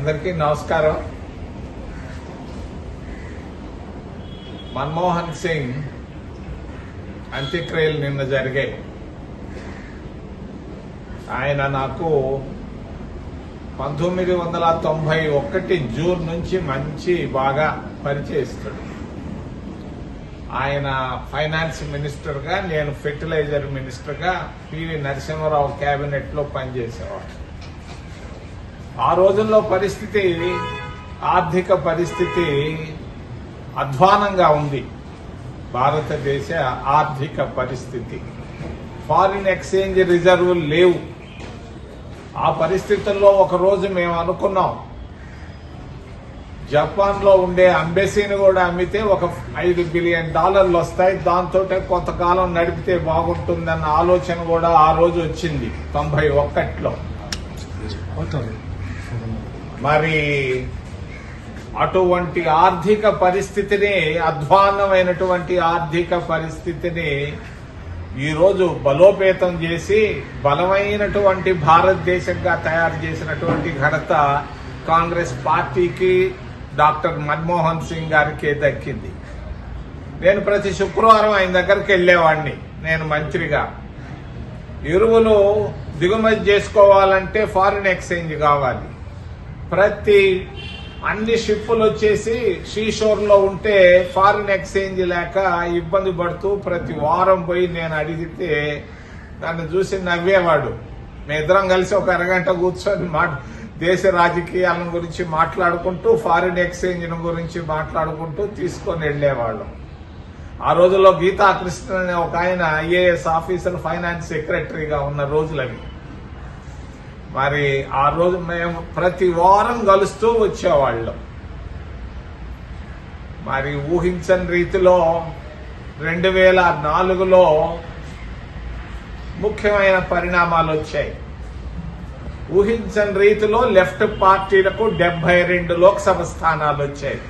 అందరికీ నమస్కారం. మన్మోహన్ సింగ్ అంత్యక్రియలు నిన్న జరిగాయి. ఆయన నాకు పంతొమ్మిది వందల తొంభై ఒకటి జూన్ నుంచి మంచి బాగా పరిచయిస్తాడు. ఆయన ఫైనాన్స్ మినిస్టర్గా నేను ఫెర్టిలైజర్ మినిస్టర్గా పివి నరసింహారావు క్యాబినెట్లో పనిచేసేవాడు. ఆ రోజుల్లో పరిస్థితి ఆర్థిక పరిస్థితి అధ్వానంగా ఉంది. భారతదేశ ఆర్థిక పరిస్థితి. ఫారిన్ ఎక్స్చేంజ్ రిజర్వ్ లేవు. ఆ పరిస్థితుల్లో ఒకరోజు మేము అనుకున్నాం. జపాన్లో ఉండే అంబెసీని కూడా అమ్మితే ఒక ఐదు బిలియన్ డాలర్లు వస్తాయి. దాంతో కొంతకాలం నడిపితే బాగుంటుందన్న ఆలోచన కూడా ఆ రోజు వచ్చింది తొంభై ఒక్కట్లో. మరి అటువంటి ఆర్థిక పరిస్థితిని అధ్వాన్నమైనటువంటి ఆర్థిక పరిస్థితిని ఈరోజు బలోపేతం చేసి బలమైనటువంటి భారతదేశంగా తయారు చేసినటువంటి ఘనత కాంగ్రెస్ పార్టీకి డాక్టర్ మన్మోహన్ సింగ్ గారికి దక్కింది. నేను ప్రతి శుక్రవారం ఆయన దగ్గరికి వెళ్ళేవాడిని నేను మంత్రిగా. ఎరువులు దిగుమతి చేసుకోవాలంటే ఫారిన్ ఎక్స్చేంజ్ కావాలి. ప్రతి అన్ని షిప్పులు వచ్చేసి షీషోర్లో ఉంటే ఫారిన్ ఎక్స్చేంజ్ లేక ఇబ్బంది పడుతూ ప్రతి వారం పోయి నేను అడిగితే నన్ను చూసి నవ్వేవాడు. మేమిద్దరం కలిసి ఒక అరగంట కూర్చొని మా దేశ రాజకీయాల గురించి మాట్లాడుకుంటూ ఫారిన్ ఎక్స్చేంజ్ గురించి మాట్లాడుకుంటూ తీసుకొని వెళ్ళేవాళ్ళం. ఆ రోజుల్లో గీతా కృష్ణ అనే ఒక ఆయన ఐఏఎస్ ఆఫీసర్ ఫైనాన్స్ సెక్రటరీగా ఉన్న రోజులవి. మరి ఆ రోజు మేము ప్రతి వారం కలుస్తూ వచ్చేవాళ్ళం. మరి ఊహించని రీతిలో రెండు వేల నాలుగులో ముఖ్యమైన పరిణామాలు వచ్చాయి. ఊహించని రీతిలో లెఫ్ట్ పార్టీలకు డెబ్బై రెండు లోక్సభ స్థానాలు వచ్చాయి.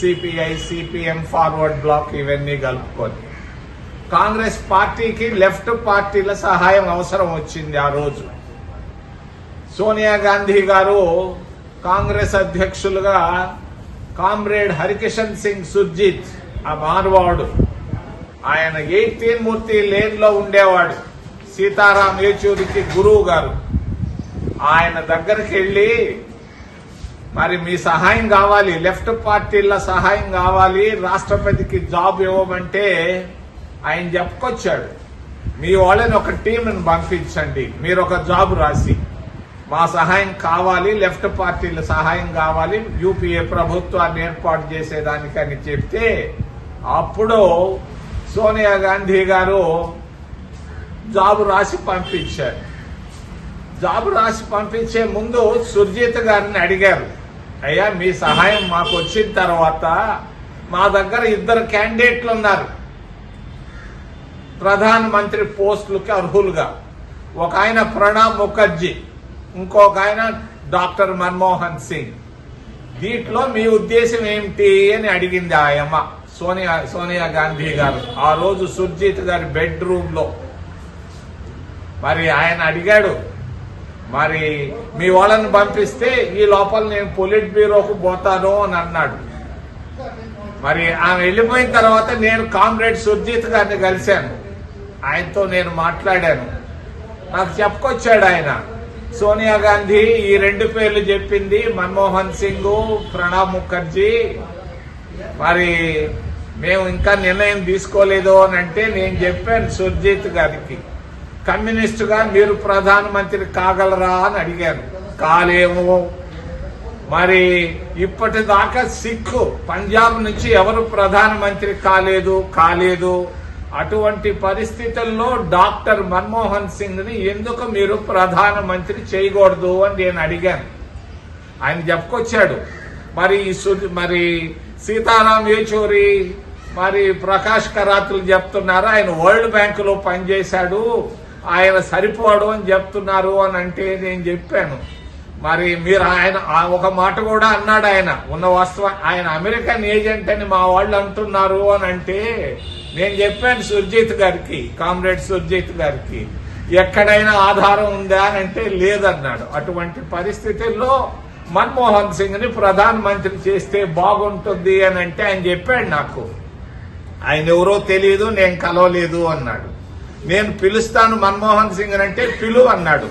సిపిఐ సిపిఎం ఫార్వర్డ్ బ్లాక్ ఇవన్నీ కలుపుకొని. కాంగ్రెస్ పార్టీకి లెఫ్ట్ పార్టీల సహాయం అవసరం వచ్చింది ఆ రోజు. సోనియా గాంధీ గారు కాంగ్రెస్ అధ్యక్షులుగా కామ్రేడ్ హరికిషన్ సింగ్ సుర్జిత్ ఆ మార్వాడు. ఆయన ఎయిటీన్ మూర్తి లేన్లో ఉండేవాడు. సీతారాం యేచూరికి గురువు గారు. ఆయన దగ్గరికి వెళ్ళి మరి మీ సహాయం కావాలి లెఫ్ట్ పార్టీల సహాయం కావాలి రాష్ట్రపతికి జాబ్ ఇవ్వమంటే ఆయన చెప్పుకొచ్చాడు. మీ వాళ్ళని ఒక టీంని పంపించండి మీరు ఒక జాబ్ రాసి. మా సహాయం కావాలి లెఫ్ట్ పార్టీల సహాయం కావాలి యూపీఏ ప్రభుత్వాన్ని ఏర్పాటు చేసేదానికని చెప్తే అప్పుడు సోనియా గాంధీ గారు జాబు రాసి పంపించారు. జాబు రాసి పంపించే ముందు సుర్జిత్ గారిని అడిగారు అయ్యా మీ సహాయం మాకు వచ్చిన తర్వాత మా దగ్గర ఇద్దరు క్యాండిడేట్లు ఉన్నారు. ప్రధాన మంత్రి పోస్టులకి అర్హులుగా. ఒక ఆయన ప్రణబ్ ముఖర్జీ ఇంకొక ఆయన డాక్టర్ మన్మోహన్ సింగ్. దీంట్లో మీ ఉద్దేశం ఏమిటి అని అడిగింది ఆయమ్మ సోనియా సోనియా గాంధీ గారు. ఆ రోజు సుర్జిత్ గారి బెడ్రూమ్లో. మరి ఆయన అడిగాడు మరి మీ వాళ్ళని పంపిస్తే ఈ లోపల నేను పొలిట్ బ్యూరోకు పోతాను అని అన్నాడు. మరి ఆమె వెళ్ళిపోయిన తర్వాత నేను కామ్రేడ్ సుర్జిత్ గారిని కలిశాను. ఆయనతో నేను మాట్లాడాను. నాకు చెప్పుకొచ్చాడు ఆయన. సోనియా గాంధీ ఈ రెండు పేర్లు చెప్పింది మన్మోహన్ సింగ్ ప్రణబ్ ముఖర్జీ. మరి మేము ఇంకా నిర్ణయం తీసుకోలేదు అని అంటే నేను చెప్పాను సుర్జిత్ గారికి. కమ్యూనిస్టుగా మీరు ప్రధానమంత్రి కాగలరా అని అడిగాను. కాలేము. మరి ఇప్పటిదాకా సిక్కు. పంజాబ్ నుంచి ఎవరు ప్రధానమంత్రి కాలేదు? కాలేదు. అటువంటి పరిస్థితుల్లో డాక్టర్ మన్మోహన్ సింగ్ని ఎందుకు మీరు ప్రధానమంత్రి చేయకూడదు అని నేను అడిగాను. ఆయన చెప్పుకొచ్చాడు. మరి ఈ సు- మరి సీతారాం యేచూరి మరి ప్రకాష్ కరాతులు చెప్తున్నారు. ఆయన వరల్డ్ బ్యాంక్లో పనిచేశాడు. ఆయన సరిపోడు అని చెప్తున్నారు అని అంటే నేను చెప్పాను. మరి మీరు ఆయన ఆ ఒక మాట కూడా అన్నాడు ఆయన. ఉన్న వాస్తవం ఆయన అమెరికన్ ఏజెంట్ అని మా వాళ్ళు అంటున్నారు అని అంటే నేను చెప్పాను సుర్జిత్ గారికి కామ్రేడ్ సుర్జిత్ గారికి ఎక్కడైనా ఆధారం ఉందా అని అంటే లేదన్నాడు. అటువంటి పరిస్థితుల్లో మన్మోహన్ సింగ్ని ప్రధాన మంత్రి చేస్తే బాగుంటుంది అని అంటే ఆయన చెప్పాడు నాకు. ఆయన ఎవరో తెలియదు నేను కలవలేదు అన్నాడు. నేను పిలుస్తాను మన్మోహన్ సింగ్ అంటే పిలు అన్నాడు.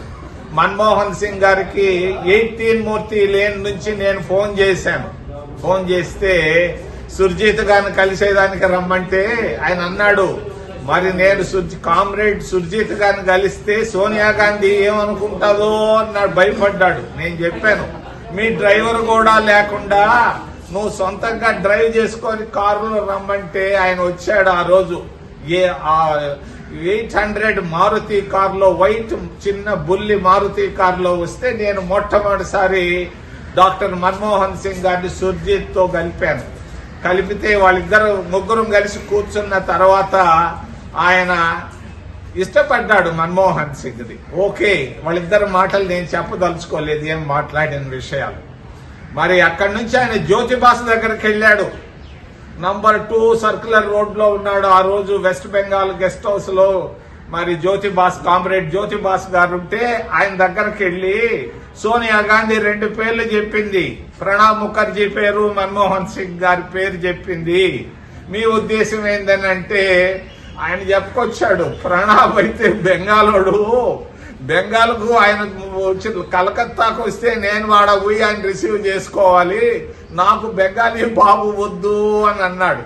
మన్మోహన్ సింగ్ గారికి ఎయిటీన్ మూర్తి లేన్ నుంచి నేను ఫోన్ చేశాను. ఫోన్ చేస్తే సుర్జిత్ గారిని కలిసేదానికి రమ్మంటే ఆయన అన్నాడు మరి నేను కామ్రేడ్ సుర్జిత్ గారిని కలిస్తే సోనియా గాంధీ ఏమనుకుంటుందో అన్నాడు. భయపడ్డాడు. నేను చెప్పాను మీ డ్రైవర్ కూడా లేకుండా నువ్వు సొంతంగా డ్రైవ్ చేసుకొని కారులో రమ్మంటే ఆయన వచ్చాడు ఆ రోజు. ఏ ఎయిట్ హండ్రెడ్ మారుతి కారులో వైట్ చిన్న బుల్లి మారుతి కారులో వస్తే నేను మొట్టమొదటిసారి డాక్టర్ మన్మోహన్ సింగ్ గారిని సుర్జిత్తో కలిపాను. కలిపితే వాళ్ళిద్దరు ముగ్గురం కలిసి కూర్చున్న తర్వాత ఆయన ఇష్టపడ్డాడు మన్మోహన్ సింగ్ది. ఓకే వాళ్ళిద్దరు మాటలు నేను చెప్పదలుచుకోలేదు ఏం మాట్లాడిన విషయాలు. మరి అక్కడి నుంచి ఆయన జ్యోతిబాస్ దగ్గరికి వెళ్ళాడు. నంబర్ టూ సర్కులర్ రోడ్లో ఉన్నాడు. ఆ రోజు వెస్ట్ బెంగాల్ గెస్ట్ హౌస్లో మరి జ్యోతిబాస్ కామ్రేడ్ జ్యోతిబాస్ గారు ఉంటే ఆయన దగ్గరికి వెళ్ళి సోనియా గాంధీ రెండు పేర్లు చెప్పింది. ప్రణబ్ ముఖర్జీ పేరు మన్మోహన్ సింగ్ గారి పేరు చెప్పింది. మీ ఉద్దేశం ఏందని ఆయన చెప్పుకొచ్చాడు ప్రణబ్ అయితే బెంగాలోడు. బెంగాల్కు ఆయన వచ్చి కలకత్తాకు వస్తే నేను వాడ పోయి ఆయన రిసీవ్ చేసుకోవాలి. నాకు బెంగాలీ బాబు వద్దు అని అన్నాడు.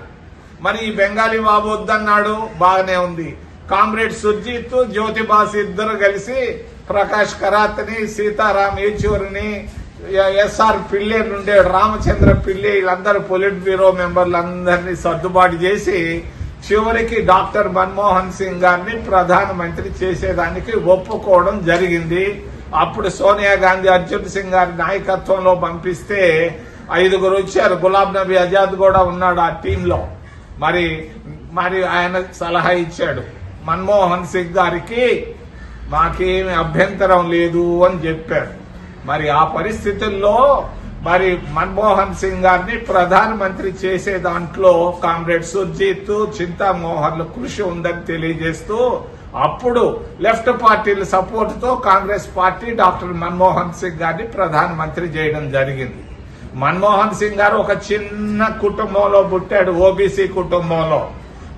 మరి ఈ బెంగాలీ బాబు వద్దన్నాడు బాగానే ఉంది. కామ్రేడ్ సుర్జిత్ జ్యోతిబాస్ ఇద్దరు కలిసి ప్రకాష్ కరాత్ని సీతారాం యేచూరిని ఎస్ఆర్ పిల్లే నుండే రామచంద్ర పిల్లే వీళ్ళందరూ పొలిట్ బ్యూరో మెంబర్లు అందరినీ సర్దుబాటు చేసి చివరికి డాక్టర్ మన్మోహన్ సింగ్ గారిని ప్రధానమంత్రి చేసేదానికి ఒప్పుకోవడం జరిగింది. అప్పుడు సోనియా గాంధీ అర్జున్ సింగ్ గారి నాయకత్వంలో పంపిస్తే ఐదుగురు వచ్చారు. గులాబ్ నబీ ఆజాద్ కూడా ఉన్నాడు ఆ టీంలో. మరి మరి ఆయన సలహా ఇచ్చాడు. మన్మోహన్ సింగ్ గారికి మాకేమి అభ్యంతరం లేదు అని చెప్పారు. మరి ఆ పరిస్థితుల్లో మరి మన్మోహన్ సింగ్ గారిని ప్రధానమంత్రి చేసే దాంట్లో కామ్రేడ్ సుర్జీత్ చింతామోహన్ల కృషి ఉందని తెలియజేస్తూ అప్పుడు లెఫ్ట్ పార్టీల సపోర్ట్తో Congress party doctor Manmohan Singh గారిని ప్రధానమంత్రి చేయడం జరిగింది. మన్మోహన్ సింగ్ గారు ఒక చిన్న కుటుంబంలో పుట్టాడు ఓబీసీ కుటుంబంలో.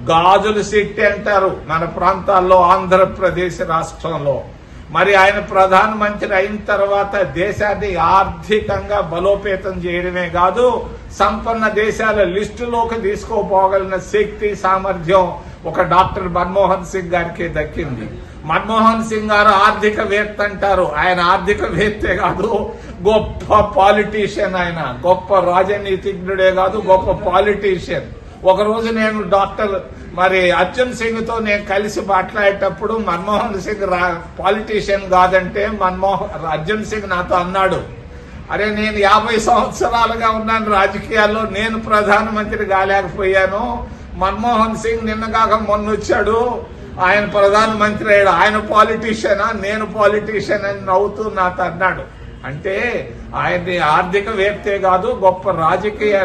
గాజులు సిట్టి అంటారు మన ప్రాంతాల్లో ఆంధ్రప్రదేశ్ రాష్ట్రంలో. మరి ఆయన ప్రధానమంత్రి అయిన తర్వాత దేశాన్ని ఆర్థికంగా బలోపేతం చేయడమే కాదు సంపన్న దేశాల లిస్టులోకి తీసుకోపోగలిగిన శక్తి సామర్థ్యం ఒక డాక్టర్ మన్మోహన్ సింగ్ గారికి దక్కింది. మన్మోహన్ సింగ్ గారు ఆర్థికవేత్త అంటారు. ఆయన ఆర్థికవేత్తే కాదు గొప్ప పాలిటీషియన్ ఆయన. గొప్ప రాజనీతిజ్ఞుడే కాదు గొప్ప పాలిటీషియన్ ఒకరోజు నేను డాక్టర్ మరి అర్జున్ సింగ్తో నేను కలిసి మాట్లాడేటప్పుడు మన్మోహన్ సింగ్ రా పాలిటీషియన్ కాదంటే మన్మోహన్ అర్జున్ సింగ్ నాతో అన్నాడు అరే నేను యాభై సంవత్సరాలుగా ఉన్నాను రాజకీయాల్లో నేను ప్రధానమంత్రి కాలేకపోయాను. మన్మోహన్ సింగ్ నిన్నగాక మొన్న వచ్చాడు. ఆయన ప్రధానమంత్రి అయ్యాడు. ఆయన పాలిటీషియనా నేను పాలిటీషియన్ అని నవ్వుతూ నాతో అన్నాడు. అంటే ఆయన్ని ఆర్థికవేత్తే కాదు గొప్ప రాజకీయ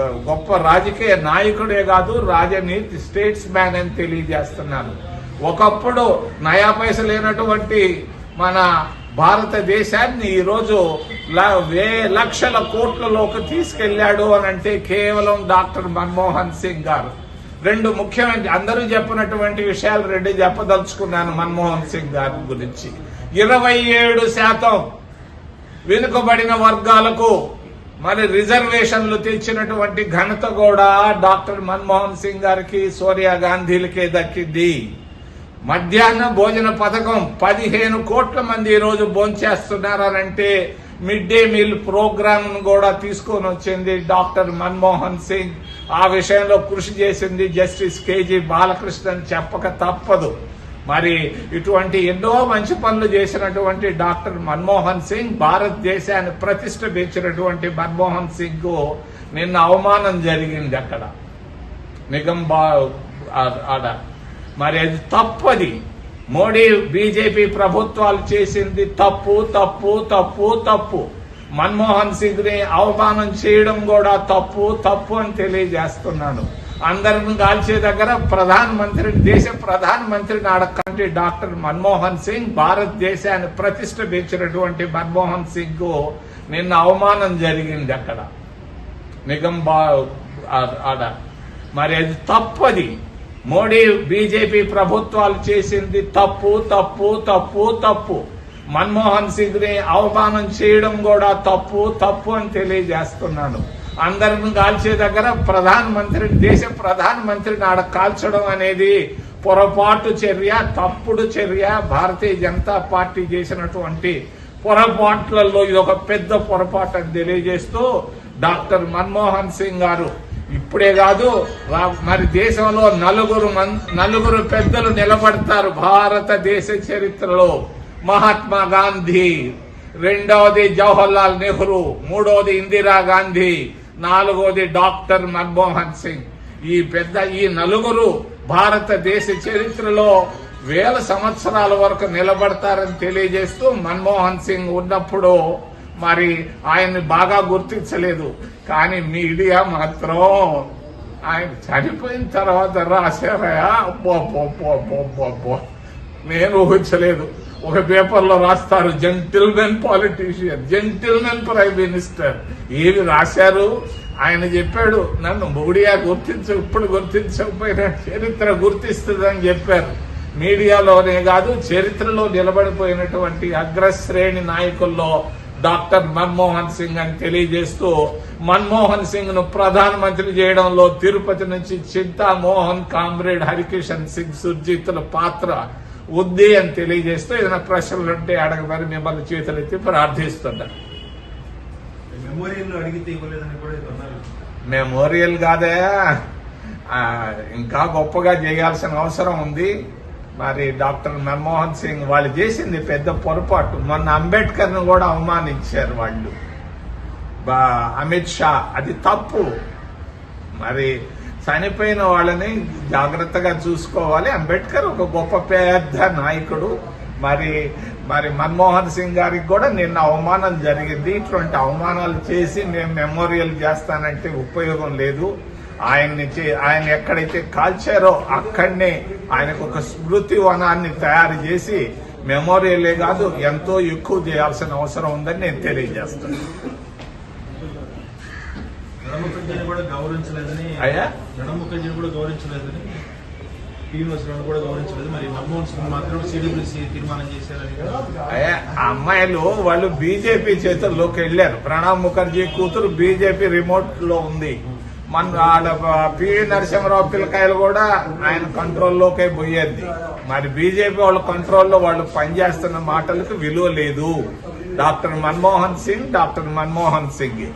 గొప్ప రాజకీయ నాయకుడే కాదు రాజనీతి స్టేట్స్ మ్యాన్ అని తెలియజేస్తున్నాను. ఒకప్పుడు నయా పైస లేనటువంటి మన భారతదేశాన్ని ఈరోజు ల- వే లక్షల కోట్లలోకి తీసుకెళ్ళాడు అని అంటే కేవలం డాక్టర్ మన్మోహన్ సింగ్ గారు. రెండు ముఖ్యమైన అందరూ చెప్పినటువంటి విషయాలు రెండు చెప్పదలుచుకున్నాను మన్మోహన్ సింగ్ గారి గురించి. ఇరవై ఏడు శాతం వెనుకబడిన వర్గాలకు మరి రిజర్వేషన్లు తెచ్చినటువంటి ఘనత కూడా డాక్టర్ మన్మోహన్ సింగ్ గారికి సోనియా గాంధీలకే దక్కింది. మధ్యాహ్న భోజన పథకం పదిహేను కోట్ల మంది ఈ రోజు భోంచేస్తున్నారనంటే మిడ్ డే మీల్ ప్రోగ్రామ్ కూడా తీసుకొని వచ్చింది డాక్టర్ మన్మోహన్ సింగ్. ఆ విషయంలో కృషి చేసింది జస్టిస్ కేజీ బాలకృష్ణన్ చెప్పక తప్పదు. మరి ఇటువంటి ఎన్నో మంచి పనులు చేసినటువంటి డాక్టర్ మన్మోహన్ సింగ్ భారతదేశాన్ని ప్రతిష్ట పెంచినటువంటి మన్మోహన్ సింగ్ నిన్న అవమానం జరిగింది అక్కడ. నిగంబా ఆడ. మరి అది తప్పది. మోడీ బీజేపీ ప్రభుత్వాలు చేసింది తప్పు తప్పు తప్పు తప్పు. మన్మోహన్ సింగ్ని అవమానం చేయడం కూడా తప్పు తప్పు అని తెలియజేస్తున్నాను. అందరిని కాల్చే దగ్గర ప్రధాన మంత్రి దేశ ప్రధాన మంత్రిని డాక్టర్ మన్మోహన్ సింగ్ భారతదేశాన్ని ప్రతిష్ట పెంచినటువంటి మన్మోహన్ సింగ్ నిన్న అవమానం జరిగింది అక్కడ. నిగం ఆడ. మరి అది తప్పది. మోడీ బీజేపీ ప్రభుత్వాలు చేసింది తప్పు తప్పు తప్పు తప్పు. మన్మోహన్ సింగ్ని అవమానం చేయడం కూడా తప్పు తప్పు అని తెలియజేస్తున్నాను. అందరిని కాల్చే దగ్గర ప్రధాన మంత్రి దేశ ప్రధాన మంత్రిని ఆడ కాల్చడం అనేది పొరపాటు చర్య తప్పుడు చర్య. భారతీయ జనతా పార్టీ చేసినటువంటి పొరపాట్లలో ఇది ఒక పెద్ద పొరపాటు అని తెలియజేస్తూ డాక్టర్ మన్మోహన్ సింగ్ గారు ఇప్పుడే కాదు రా- మరి దేశంలో నలుగురు మన్- నలుగురు పెద్దలు నిలబడతారు భారతదేశ చరిత్రలో. మహాత్మా గాంధీ రెండవది జవహర్లాల్ నెహ్రూ మూడవది ఇందిరా గాంధీ నాలుగవది డాక్టర్ మన్మోహన్ సింగ్. ఈ పెద్ద ఈ నలుగురు భారతదేశ చరిత్రలో వేల సంవత్సరాల వరకు నిలబడతారని తెలియజేస్తూ మన్మోహన్ సింగ్ ఉన్నప్పుడు మరి ఆయన్ని బాగా గుర్తించలేదు. కానీ మీడియా మాత్రం ఆయన చనిపోయిన తర్వాత రాశారయా అబ్బో, అబ్బో, అబ్బో, అబ్బో, అబ్బో. నేను ఊహించలేదు. ఒక పేపర్లో రాస్తారు gentleman politician gentleman prime minister ఏమి రాశారు? ఆయన చెప్పాడు నన్ను మోడియా గుర్తించ ఇప్పుడు గుర్తించకపోయినా చరిత్ర గుర్తిస్తుందని చెప్పారు. మీడియాలోనే కాదు చరిత్రలో నిలబడిపోయినటువంటి అగ్రశ్రేణి నాయకుల్లో డాక్టర్ మన్మోహన్ సింగ్ అని తెలియజేస్తూ మన్మోహన్ సింగ్ను ప్రధానమంత్రి చేయడంలో తిరుపతి నుంచి చింతామోహన్ కామ్రేడ్ హరికిషన్ సింగ్ సుర్జిత్ల పాత్ర ఉంది అని తెలియజేస్తూ ఏదైనా ప్రశ్నలు ఉంటే అడగమని మిమ్మల్ని చేతులెత్తి ప్రార్థిస్తున్నా. మెమోరియల్ కాదే. ఇంకా గొప్పగా చేయాల్సిన అవసరం ఉంది. మరి డాక్టర్ మన్మోహన్ సింగ్ వాళ్ళు చేసింది పెద్ద పొరపాటు. మొన్న అంబేద్కర్ను కూడా అవమానించారు వాళ్ళు. అమిత్ షా. అది తప్పు. మరి చనిపోయిన వాళ్ళని జాగ్రత్తగా చూసుకోవాలి. అంబేద్కర్ ఒక గొప్ప పెద్ద నాయకుడు. మరి మరి మన్మోహన్ సింగ్ గారికి కూడా నిన్న అవమానం జరిగింది. ఇటువంటి అవమానాలు చేసి నేను మెమోరియల్ చేస్తానంటే ఉపయోగం లేదు. ఆయన్ని చే- ఆయన ఎక్కడైతే కాల్చారో అక్కడనే ఆయనకు ఒక స్మృతి వనాన్ని తయారు చేసి మెమోరియలే కాదు ఎంతో ఎక్కువ చేయాల్సిన అవసరం ఉందని నేను తెలియజేస్తాను. ప్రణబ్ ముఖర్జీని కూడా గౌరవించలేదని అయ్యా? ప్రణబ్ ముఖర్జీని కూడా గౌరవించలేదని యూనివర్సిటీలను కూడా గౌరవించలేదు. మరి మన్మోహన్ సింగ్ మాత్రం సిడబ్ల్యూసీ తీర్మానం చేశారని అయ్యా, ఆ అమ్మాయిలు వాళ్ళు బీజేపీ చేతుల్లోకి వెళ్ళారు. ప్రణబ్ ముఖర్జీ కూతురు బీజేపీ రిమోట్లో ఉంది. మన పివి నరసింహరావు పిల్లకాయలు కూడా ఆయన కంట్రోల్లోకే పోయేది. మరి బీజేపీ వాళ్ళ కంట్రోల్లో వాళ్ళు పనిచేస్తున్న మాటలకు విలువ లేదు. Doctor Manmohan Singh doctor Manmohan Singh.